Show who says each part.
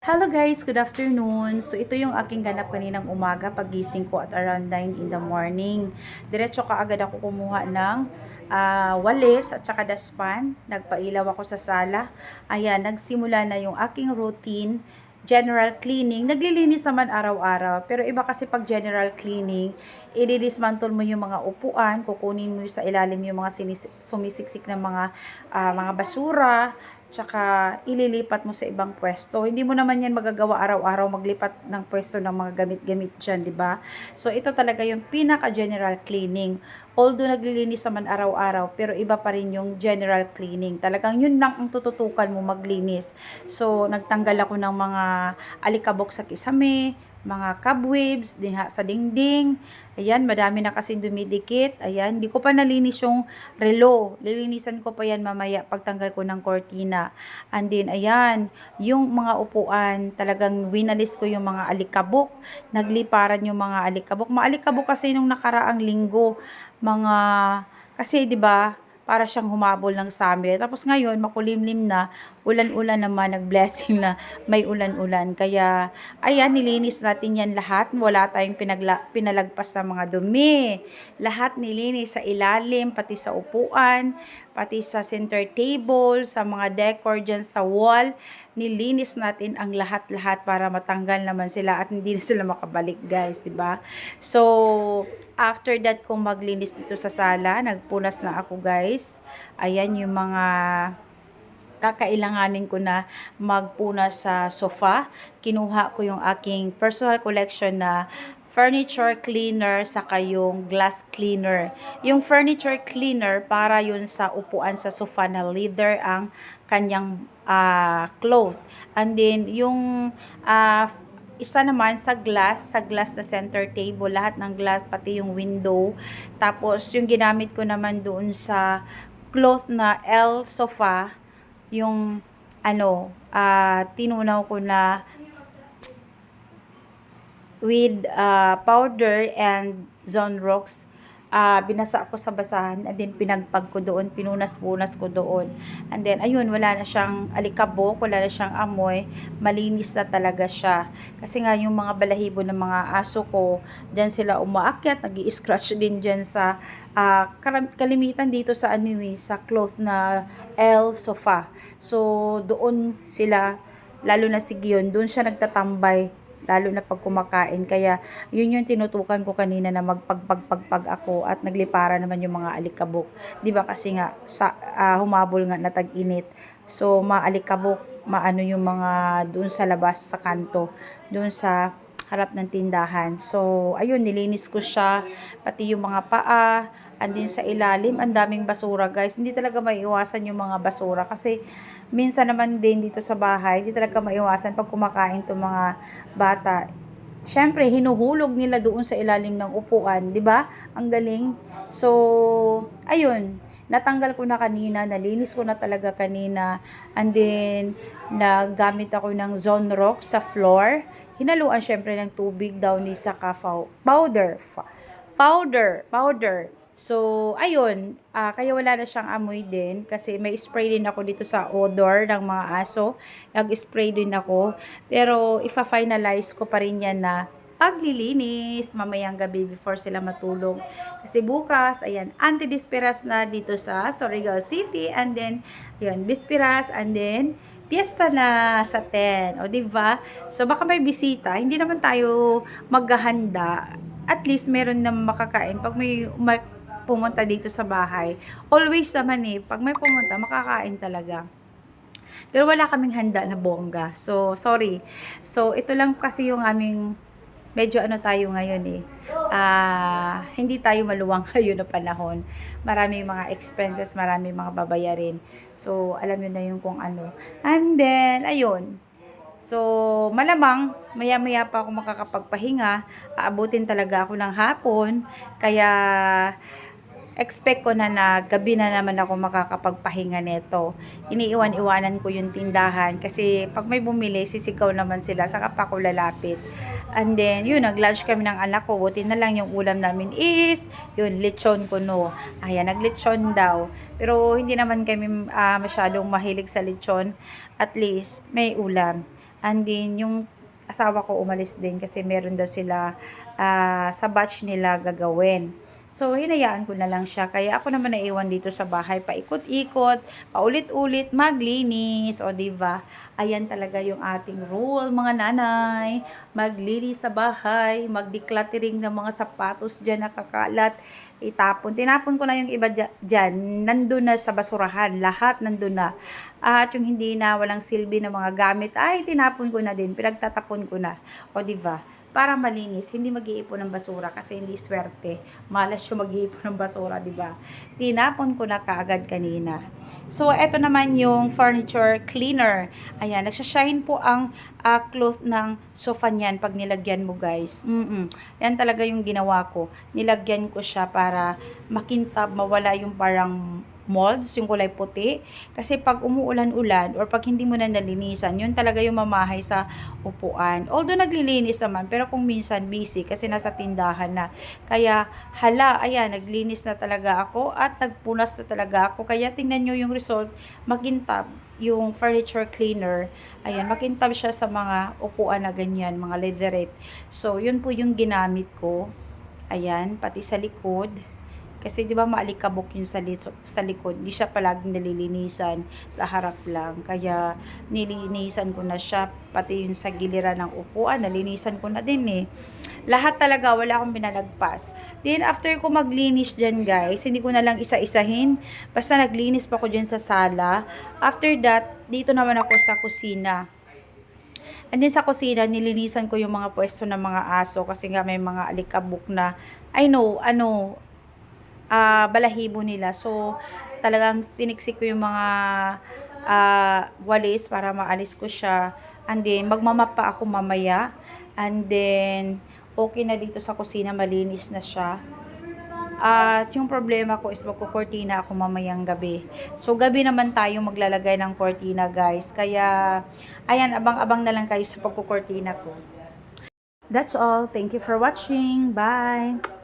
Speaker 1: Hello guys, good afternoon. So ito yung aking ganap kaninang umaga pagising ko at around 9 in the morning. Diretso ka agad ako kumuha ng ah, walis at saka daspan. Nagpailaw ako sa sala. Ayan, nagsimula na yung aking routine general cleaning. Naglilinis naman araw-araw. Pero iba kasi pag general cleaning, i-dismantle mo yung mga upuan, kukunin mo sa ilalim yung mga sumisiksik ng mga, ah, mga basura, tsaka ililipat mo sa ibang pwesto. Hindi mo naman yan magagawa araw-araw maglipat ng pwesto ng mga gamit-gamit dyan, di ba? So, ito talaga yung pinaka-general cleaning. Although naglilinis naman araw-araw, pero iba pa rin yung general cleaning. Talagang yun lang ang tututukan mo maglinis. So, nagtanggal ako ng mga alikabok sa kisame, mga cobwebs diha sa dingding. Ayan, madami na kasi dumidikit. Ayan, hindi ko pa nalinis yung relo. Lilinisan ko pa yan mamaya pagtanggal ko ng cortina. And then, ayan, yung mga upuan, talagang winalis ko yung mga alikabok. Nagliparan yung mga alikabok. Mga alikabok kasi nung nakaraang linggo, mga, kasi 'di ba para siyang humabol ng summer. Tapos ngayon, makulimlim na, ulan-ulan naman, nag-blessing na may ulan-ulan. Kaya, ayan, nilinis natin yan lahat. Wala tayong pinagla, pinalagpas sa mga dumi. Lahat nilinis sa ilalim, pati sa upuan, pati sa center table, sa mga decor dyan sa wall. Nilinis natin ang lahat-lahat para matanggal naman sila at hindi na sila makabalik, guys, 'di ba? So, after that kung maglinis dito sa sala, nagpunas na ako, guys. Ayan yung mga kakailanganin ko na magpunas sa sofa. Kinuha ko yung aking personal collection na furniture cleaner saka yung glass cleaner. Yung furniture cleaner para yun sa upuan sa sofa na leather ang kanyang ah, cloth. And then yung ah, isa naman sa glass, sa glass na center table, lahat ng glass, pati yung window. Tapos, yung ginamit ko naman doon sa cloth na L sofa, yung ano, ah tinunaw ko na with uh, powder and zone rocks. Uh, binasa ko sa basahan and then pinagpag ko doon, pinunas-punas ko doon. And then, ayun, wala na siyang alikabok, wala na siyang amoy, malinis na talaga siya. Kasi nga yung mga balahibo ng mga aso ko, dyan sila umaakyat, nag scratch din dyan sa uh, kalimitan dito sa anime, sa cloth na L sofa. So, doon sila, lalo na si Gion, doon siya nagtatambay lalo na pag kumakain. Kaya, yun yung tinutukan ko kanina na magpagpagpagpag ako at naglipara naman yung mga alikabok. 'Di ba kasi nga sa ah, humabol nga na tag-init. So, maalikabok, maano yung mga doon sa labas sa kanto, doon sa harap ng tindahan. So, ayun, nilinis ko siya, pati yung mga paa, andin sa ilalim, ang daming basura guys. Hindi talaga maiiwasan yung mga basura kasi minsan naman din dito sa bahay, hindi talaga maiiwasan pag kumakain to mga bata. Siyempre, hinuhulog nila doon sa ilalim ng upuan, di ba? Ang galing. So, ayun, natanggal ko na kanina, nalinis ko na talaga kanina, and then, nagamit ako ng zone rock sa floor. Hinaluan syempre ng tubig daw ni sa powder. Powder, powder. So, ayun, uh, kaya wala na siyang amoy din kasi may spray din ako dito sa odor ng mga aso. Nag-spray din ako. Pero, ifa-finalize ko pa rin yan na paglilinis mamayang gabi before sila matulog. Kasi bukas, ayan, anti-disperas na dito sa Surigao City. And then, yun, bisperas. And then, piyesta na sa 10. O, ba? So, baka may bisita. Hindi naman tayo maghahanda. At least, meron na makakain. Pag may, may pumunta dito sa bahay. Always naman eh, pag may pumunta, makakain talaga. Pero wala kaming handa na bongga. So, sorry. So, ito lang kasi yung aming medyo ano tayo ngayon eh. Uh, hindi tayo maluwang kayo na panahon. Maraming mga expenses, maraming mga babayarin. So, alam nyo na yung kung ano. And then, ayun. So, malamang, maya-maya pa ako makakapagpahinga. Aabutin talaga ako ng hapon. Kaya, expect ko na na gabi na naman ako makakapagpahinga nito. Iniiwan-iwanan ko yung tindahan kasi pag may bumili, sisigaw naman sila, saka pa ako lalapit. And then, yun, nag-lunch kami ng anak ko. Buti na lang yung ulam namin is, yun, lechon kuno. Ayan, nag-lechon daw. Pero hindi naman kami uh, masyadong mahilig sa lechon. At least, may ulam. And then, yung asawa ko umalis din kasi meron daw sila ah, sa batch nila gagawin. So, hinayaan ko na lang siya. Kaya ako naman naiwan dito sa bahay. Paikot-ikot, paulit-ulit, maglinis. O, diba? Ayan talaga yung ating rule, mga nanay. Maglinis sa bahay, mag-decluttering ng mga sapatos dyan nakakalat. Itapon. Tinapon ko na yung iba dya- dyan. Nandun na sa basurahan. Lahat nandun na. At yung hindi na walang silbi na mga gamit, ay, tinapon ko na din. Pinagtatapon ko na. O, diba? para malinis, hindi mag-iipon ng basura kasi hindi swerte. Malas yung mag-iipon ng basura, di ba? Tinapon ko na kaagad kanina. So, eto naman yung furniture cleaner. Ayan, nagsashine po ang ah, cloth ng sofa niyan pag nilagyan mo, guys. Mm Yan talaga yung ginawa ko. Nilagyan ko siya para makintab, mawala yung parang molds, yung kulay puti. Kasi pag umuulan-ulan or pag hindi mo na nalinisan, yun talaga yung mamahay sa upuan. Although naglilinis naman, pero kung minsan busy kasi nasa tindahan na. Kaya hala, ayan, naglinis na talaga ako at nagpunas na talaga ako. Kaya tingnan nyo yung result, makintab yung furniture cleaner. Ayan, makintab siya sa mga upuan na ganyan, mga leatherette. So, yun po yung ginamit ko. Ayan, pati sa likod. Kasi 'di ba maalikabok yung sa, lit- sa likod, hindi siya palaging nalilinisan sa harap lang. Kaya nilinisan ko na siya pati yung sa giliran ng upuan, nalinisan ko na din eh. Lahat talaga wala akong binalagpas. Then after ko maglinis diyan, guys, hindi ko na lang isa-isahin. Basta naglinis pa ko diyan sa sala. After that, dito naman ako sa kusina. And then sa kusina, nilinisan ko yung mga pwesto ng mga aso kasi nga may mga alikabok na, I know, ano, ah, balahibo nila. So, talagang siniksik ko yung mga ah, walis para maalis ko siya. And then, magmamap pa ako mamaya. And then, okay na dito sa kusina, malinis na siya. At yung problema ko is magkukortina ako mamayang gabi. So, gabi naman tayo maglalagay ng kortina, guys. Kaya, ayan, abang-abang na lang kayo sa pagkukortina ko. That's all. Thank you for watching. Bye!